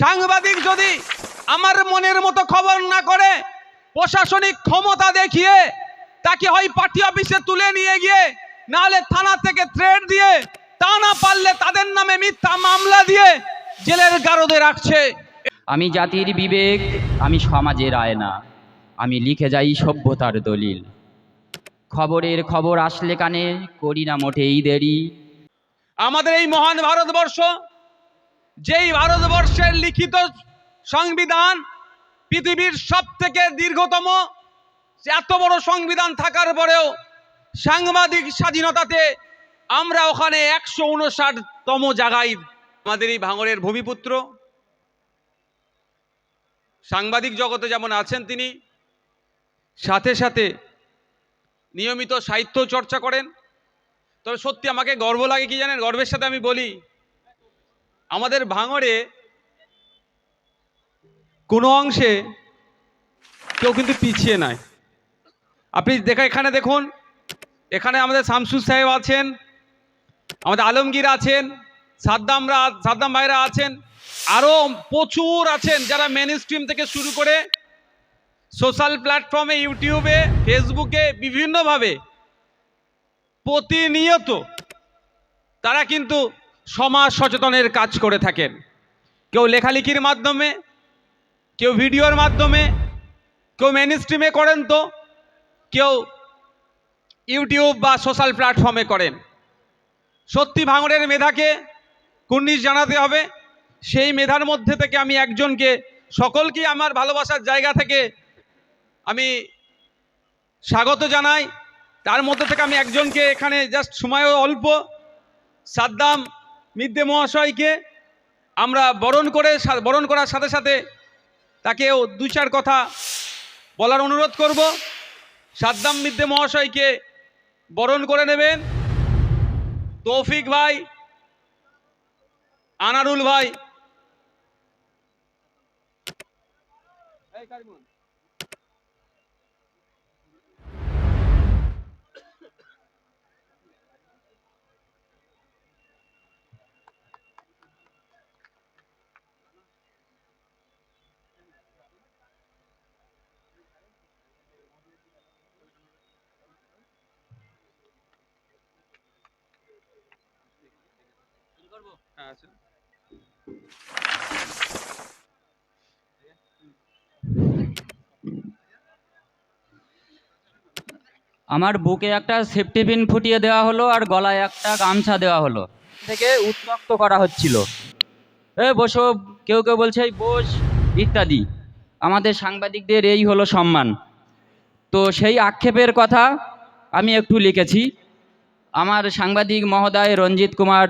সাংবাদিক যদি আমার মনের মতো খবর না করে প্রশাসনিক ক্ষমতা দেখিয়ে তাকে হয় পার্টি অফিসে তুলে নিয়ে গিয়ে নাহলে থানা থেকে থ্রেড দিয়ে তা না পারলে তাদের নামে মিথ্যা মামলা দিয়ে জেলের গারদে রাখছে। আমি জাতির বিবেক আমি সমাজের আয়না আমি লিখে যাই সভ্যতার দলিল। খবরের খবর আসলে কানে করি না মোটেই দেরি। আমাদের এই মহান ভারতবর্ষ যেই ভারতবর্ষের লিখিত সংবিধান পৃথিবীর সব থেকে দীর্ঘতম, এত বড় সংবিধান থাকার পরেও সাংবাদিক স্বাধীনতাতে আমরা ওখানে একশো উনষাটতম জায়গায় আমাদের এই ভাঙরের ভূমিপুত্র। সাংবাদিক জগতে যেমন আছেন তিনি, সাথে সাথে নিয়মিত সাহিত্য চর্চা করেন। তবে সত্যি আমাকে গর্ব লাগে কি জানেন? গর্বের সাথে আমি বলি আমাদের ভাঙড়ে কোনো অংশে কেউ কিন্তু পিছিয়ে নাই। আপনি দেখা এখানে দেখুন, এখানে আমাদের শামসুর সাহেব আছেন, আমাদের আলমগীর আছেন, সাদ্দামরা, সাদ্দাম ভাইরা আছেন আরও প্রচুর আছেন যারা মেন স্ট্রিম থেকে শুরু করে সোশ্যাল প্ল্যাটফর্মে ইউটিউবে ফেসবুকে বিভিন্নভাবে প্রতিনিয়ত তারা কিন্তু সমাজ সচেতনের কাজ করে থাকেন। কেউ লেখালেখির মাধ্যমে, কেউ ভিডিওর মাধ্যমে, কেউ মেন স্ট্রিমে করেন তো, কেউ ইউটিউব বা সোশ্যাল প্ল্যাটফর্মে করেন। সত্যি ভাঙড়ের মেধাকে কুর্নিশ জানাতে হবে, সেই মেধার মধ্যে থেকে আমি একজনকে সকলকে আমার ভালোবাসার জায়গা থেকে আমি স্বাগত জানাই। তার মধ্যে থেকে আমি একজনকে এখানে জাস্ট সময় অল্প, সাদ্দাম মিদ্দে মহাশয়কে আমরা বরণ করে বরণ করার সাথে সাথে তাকেও দু চার কথা বলার অনুরোধ করব। সাদ্দাম মিদ্যে মহাশয়কে বরণ করে নেবেন। তৌফিক ভাই, আনারুল ভাই। আছে। আমার বুকে একটা সেফটি পিন ফুটিয়ে দেওয়া হলো আর গলায় একটা গামছা দেওয়া হলো। থেকে উত্তক্ত করা হচ্ছিল। এ, বসো, কেউ কেউ বলছে বস, ইত্যাদি। আমাদের সাংবাদিকদের এই হলো সম্মান। তো সেই আক্ষেপের কথা আমি একটু লিখেছি। আমার সাংবাদিক মহোদয় রঞ্জিত কুমার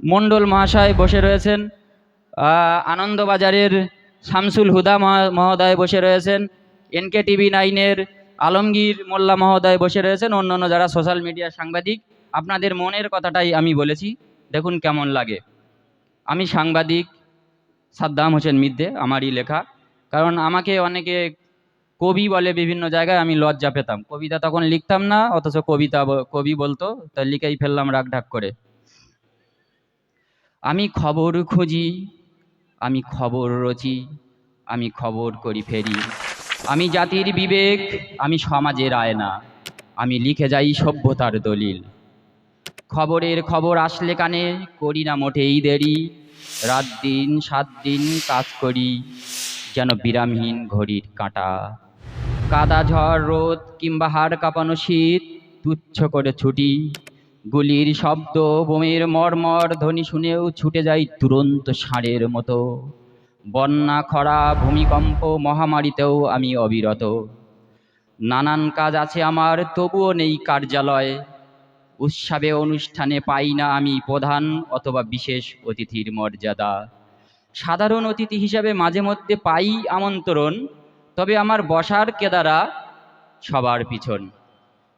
মণ্ডল মহাশয় বসে রয়েছেন আনন্দবাজারের শামসুল হুদা মহোদয় বসে রয়েছেন এনকে টিভি নাইনের আলমগীর মোল্লা মহোদয় বসে রয়েছেন, অন্যান্য যারা সোশ্যাল মিডিয়ার সাংবাদিক, আপনাদের মনের কথাটাই আমি বলেছি। দেখুন কেমন লাগে। আমি সাংবাদিক সাদ্দাম হোসেন মিদ্দে, আমারই লেখা। কারণ আমাকে অনেকে কবি বলে বিভিন্ন জায়গায় আমি লজ্জা পেতাম। কবিতা তখন লিখতাম না, অথচ কবিতা কবি বলতো, তা লিখেই ফেললাম রাগ ঢাক করে। আমি খবর খুঁজি, আমি খবর রচি, আমি খবর করি ফেরি। আমি জাতির বিবেক, আমি সমাজের আয়না, আমি লিখে যাই সভ্যতার দলিল। খবরের খবর আসলে কানে, করি না মোটেই দেরি। রাত দিন, সাত দিন কাজ করি, যেন বিরামহীন ঘড়ির কাঁটা। কাদা, ঝড়, রোদ কিংবা হাড় কাঁপানো শীত তুচ্ছ করে ছুটি গুলির শব্দ, বোমের মর্মর ধ্বনি শুনেও ছুটে যায় দুরন্ত ষাঁড়ের মতো। বন্যা, খরা, ভূমিকম্প মহামারীতেও আমি অবিরত। নানান কাজ আছে আমার, তবুও নেই কার্যালয়। উৎসবে, অনুষ্ঠানে পাই না আমি প্রধান অথবা বিশেষ অতিথির মর্যাদা। সাধারণ অতিথি হিসাবে মাঝে মধ্যে পাই আমন্ত্রণ, তবে আমার বসার কেদারা সবার পিছন।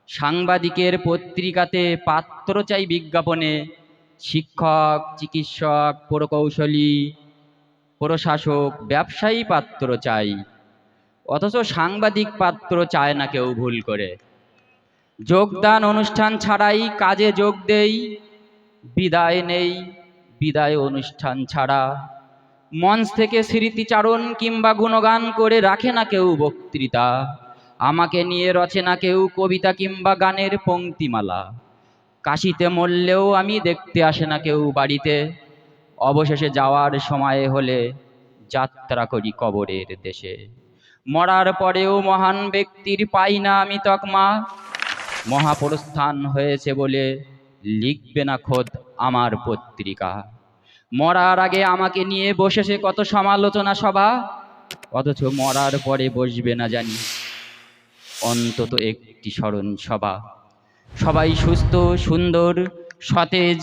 সাংবাদিকের পত্রিকাতে পাত্র চাই বিজ্ঞাপনে। শিক্ষক, চিকিৎসক, প্রকৌশলী, প্রশাসক, ব্যবসায়ী পাত্র চাই। অথচ সাংবাদিক পাত্র চায় না কেউ ভুল করে। যোগদান অনুষ্ঠান ছাড়াই কাজে যোগ দেই। বিদায় নেই, বিদায় অনুষ্ঠান ছাড়া। মঞ্চ থেকে স্মৃতিচারণ কিংবা গুণগান করে রাখে না কেউ বক্তৃতা। আমাকে নিয়ে রচে না কেউ কবিতা কিংবা গানের পংক্তিমালা কাশিতে মরলেও আমি দেখতে আসে না কেউ বাড়িতে। অবশেষে যাওয়ার সময় হলে যাত্রা করি কবরের দেশে। মরার পরেও মহান ব্যক্তির পাই না আমি তকমা। মহাপ্রস্থান হয়েছে বলে লিখবে না খোদ আমার পত্রিকা। মরার আগে আমাকে নিয়ে বসেছে কত সমালোচনা সভা। অথচ মরার পরে বসবে না জানি। অন্তত একটি স্মরণ সভা। সবাই সুস্থ, সুন্দর, সতেজ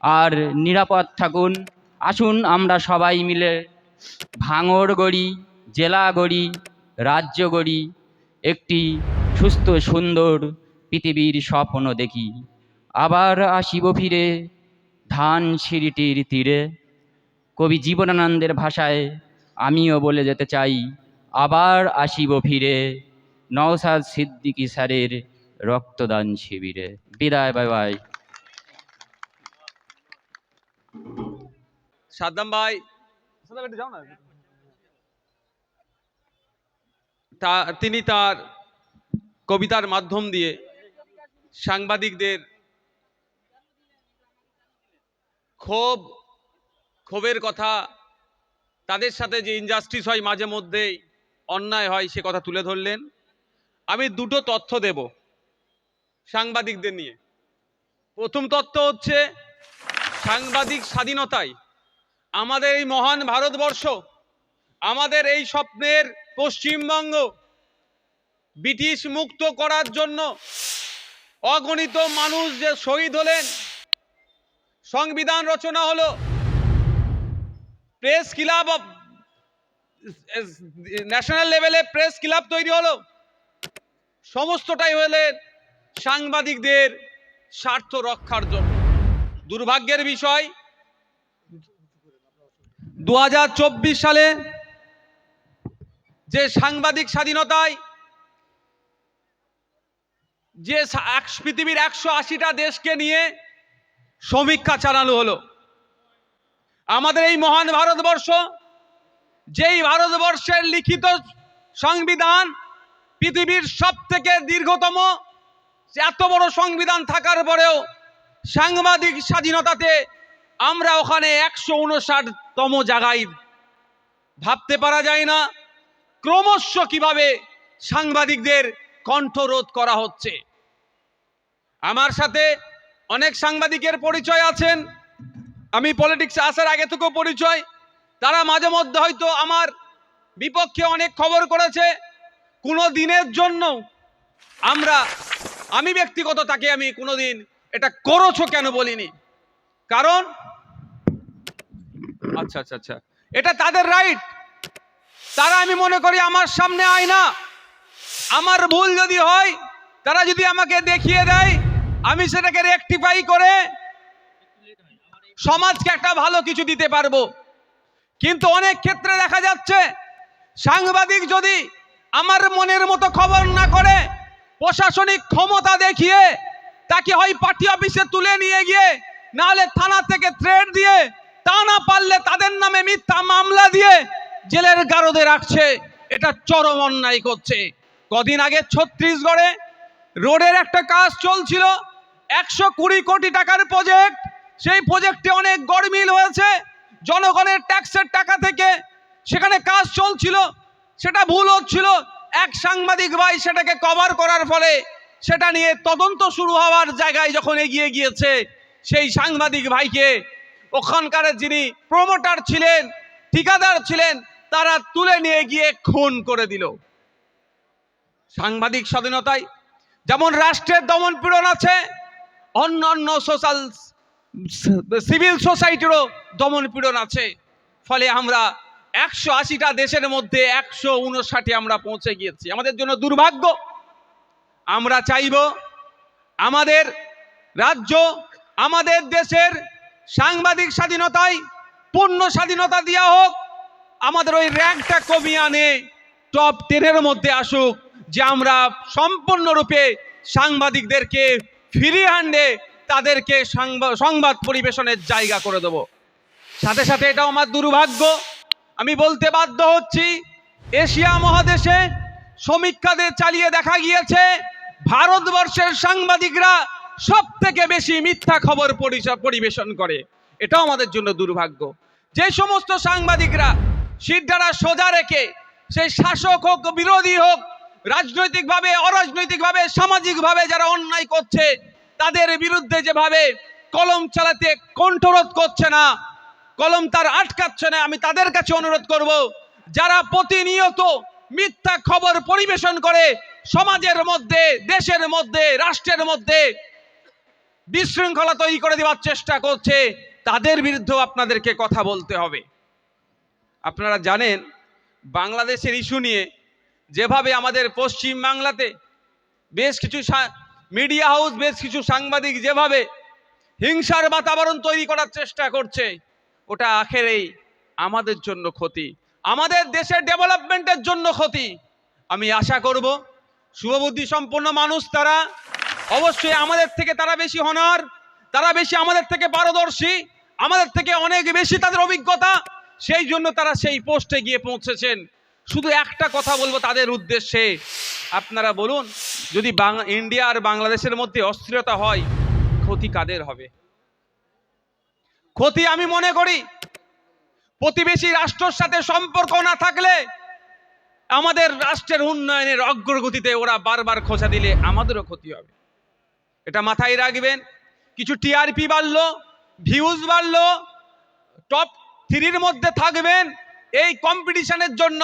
আর নিরাপদ থাকুন। আসুন আমরা সবাই মিলে ভাঙর গড়ি, জেলা গড়ি, রাজ্য গড়ি, একটি সুস্থ, সুন্দর পৃথিবীর স্বপ্ন দেখি। আবার আসিব ফিরে ধান সিঁড়িটির তীরে। কবি জীবনানন্দের ভাষায়, আমিও বলে যেতে চাই, আবার আসিব ফিরে। নওসাদ সিদ্দিকী স্যারের রক্তদান শিবিরে। বিদায়, বাই বাই। সাদ্দাম ভাই। তা, তিনি তার কবিতার মাধ্যম দিয়ে সাংবাদিকদের ক্ষোভ, ক্ষোভের কথা, তাদের সাথে যে ইনজাস্টিস হয় মাঝে মধ্যেই অন্যায় হয় সে কথা তুলে ধরলেন। আমি দুটো তথ্য দেব সাংবাদিকদের নিয়ে। প্রথম তথ্য হচ্ছে, সাংবাদিক স্বাধীনতায় আমাদের এই মহান ভারতবর্ষ, আমাদের এই স্বপ্নের পশ্চিমবঙ্গ ব্রিটিশ মুক্ত করার জন্য অগণিত মানুষ যে শহীদ হলেন, সংবিধান রচনা হলো, প্রেস ক্লাব ন্যাশনাল লেভেলে প্রেস ক্লাব তৈরি হলো। সমস্তটাই হলেন সাংবাদিকদের স্বার্থ রক্ষার জন্য। দুর্ভাগ্যের বিষয় দু হাজার চব্বিশ সালে যে সাংবাদিক স্বাধীনতায় যে পৃথিবীর একশো আশিটা দেশকে নিয়ে সমীক্ষা চালানো হলো। আমাদের এই মহান ভারতবর্ষ, যেই ভারতবর্ষের লিখিত সংবিধান পৃথিবীর সব থেকে দীর্ঘতম, এত বড় সংবিধান থাকার পরেও সাংবাদিক স্বাধীনতাতে আমরা ওখানে একশো উনষাটতম জায়গায় ভাবতে পারা যায় না, ক্রমশ কীভাবে সাংবাদিকদের কণ্ঠরোধ করা হচ্ছে। আমার সাথে অনেক সাংবাদিকের পরিচয় আছেন, আমি পলিটিক্সে আসার আগে থেকেও পরিচয়, তারা মাঝে মধ্যে হয়তো আমার বিপক্ষে অনেক খবর করেছে কোনো দিনের জন্য আমরা, আমি ব্যক্তিগত তাকে আমি কোনো দিন এটা করেছ কেন বলিনি। কারণ আচ্ছা আচ্ছা আচ্ছা এটা তাদের রাইট তারা আমি মনে করি আমার সামনে আয় না। আমার ভুল যদি হয়, তারা যদি আমাকে দেখিয়ে দেয়, আমি সেটাকে রেকটিফাই করে সমাজকে একটা ভালো কিছু দিতে পারব। কিন্তু অনেক ক্ষেত্রে দেখা যাচ্ছে, সাংবাদিক যদি আমার মনের মতো খবর না করে প্রশাসনিক ক্ষমতা দেখিয়ে তাকে হয় পার্টি অফিসে তুলে নিয়ে গিয়ে, নাহলে থানা থেকে থ্রেড দিয়ে, তা না পারলে তাদের নামে মিথ্যা মামলা দিয়ে জেলের গারদে রাখছে। এটা চরম অন্যায় করছে। কদিন আগে ছত্তিশগড়ে রোডের একটা কাজ চলছিল। একশো কুড়ি কোটি টাকার প্রজেক্ট সেই প্রজেক্টে অনেক গরমিল হয়েছে। জনগণের ট্যাক্সের টাকা থেকে সেখানে কাজ চলছিল। সেটা ভুল হচ্ছিল। এক সাংবাদিক ভাই সেটাকে কভার করার ফলে সেটা নিয়ে তদন্ত শুরু হওয়ার জায়গায় যখন এগিয়ে গিয়েছে, সেই সাংবাদিক ভাইকে ওখানকার যিনি প্রমোটার ছিলেন, ঠিকাদার ছিলেন, তারা তুলে নিয়ে গিয়ে খুন করে দিল। সাংবাদিক স্বাধীনতায় যেমন রাষ্ট্রের দমন পীড়ন আছে, অন্য অন্য সোশ্যাল সিভিল সোসাইটিরও দমন পীড়ন আছে। ফলে আমরা একশো আশিটা দেশের মধ্যে একশো উনষাটে আমরা পৌঁছে গিয়েছি। আমাদের জন্য দুর্ভাগ্য। আমরা চাইব আমাদের রাজ্য, আমাদের দেশের সাংবাদিক স্বাধীনতায় পূর্ণ স্বাধীনতা দেওয়া হোক। আমাদের ওই র্যাঙ্কটা কমিয়ে আনে, টপ টেনের মধ্যে আসুক, যে আমরা সম্পূর্ণরূপে সাংবাদিকদেরকে ফ্রি আনলে তাদেরকে সাংবা- সংবাদ পরিবেশনের জায়গা করে দেব। সাথে সাথে এটাও আমার দুর্ভাগ্য। আমি বলতে বাধ্য হচ্ছি, এশিয়া মহাদেশে সমীক্ষাদের চালিয়ে দেখা গিয়েছে, ভারতবর্ষের সাংবাদিকরা সব থেকে বেশি মিথ্যা খবর পরিবেশন করে। এটাও আমাদের জন্য দুর্ভাগ্য। যে সমস্ত সাংবাদিকরা সিদ্ধারা সোজা রেখে, সেই শাসক হোক, বিরোধী হোক, রাজনৈতিকভাবে, অরাজনৈতিকভাবে, সামাজিকভাবে যারা অন্যায় করছে, তাদের বিরুদ্ধে যেভাবে কলম চালাতে কণ্ঠরোধ করছে না কলম তার আটকাচ্ছে না, আমি তাদের কাছে অনুরোধ করব, যারা প্রতিনিয়ত মিথ্যা খবর পরিবেশন করে, সমাজের মধ্যে, দেশের মধ্যে, রাষ্ট্রের মধ্যে বিশৃঙ্খলা তৈরি করে দেওয়ার চেষ্টা করছে, তাদের বিরুদ্ধেও আপনাদেরকে কথা বলতে হবে। আপনারা জানেন, বাংলাদেশের ইস্যু নিয়ে যেভাবে আমাদের পশ্চিম বাংলাতে বেশ কিছু মিডিয়া হাউস, বেশ কিছু সাংবাদিক যেভাবে হিংসার বাতাবরণ তৈরি করার চেষ্টা করছে ওটা আখেরেই আমাদের জন্য ক্ষতি, আমাদের দেশের ডেভেলপমেন্টের জন্য ক্ষতি। আমি আশা করব শুভবুদ্ধি সম্পন্ন মানুষ তারা, অবশ্যই আমাদের থেকে তারা বেশি হনার তারা বেশি আমাদের থেকে পারদর্শী, আমাদের থেকে অনেক বেশি তাদের অভিজ্ঞতা, সেই জন্য তারা সেই পোস্টে গিয়ে পৌঁছেছেন। শুধু একটা কথা বলব তাদের উদ্দেশ্যে, আপনারা বলুন, যদি ইন্ডিয়া আর বাংলাদেশের মধ্যে অস্থিরতা হয়, ক্ষতি কাদের হবে? ক্ষতি আমি মনে করি। প্রতিবেশী রাষ্ট্রের সাথে সম্পর্ক না থাকলে আমাদের রাষ্ট্রের উন্নয়নের অগ্রগতিতে ওরা বারবার খোঁচা দিলে আমাদেরও ক্ষতি হবে। এটা মাথায় রাখবেন। কিছু টিআরপি বাড়লো ভিউজ বাড়লো টপ থ্রির মধ্যে থাকবেন। এই কম্পিটিশনের জন্য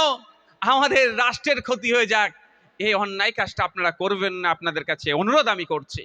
আমাদের রাষ্ট্রের ক্ষতি হয়ে যাক। এই অন্যায় কাজটা আপনারা করবেন না। আপনাদের কাছে অনুরোধ আমি করছি।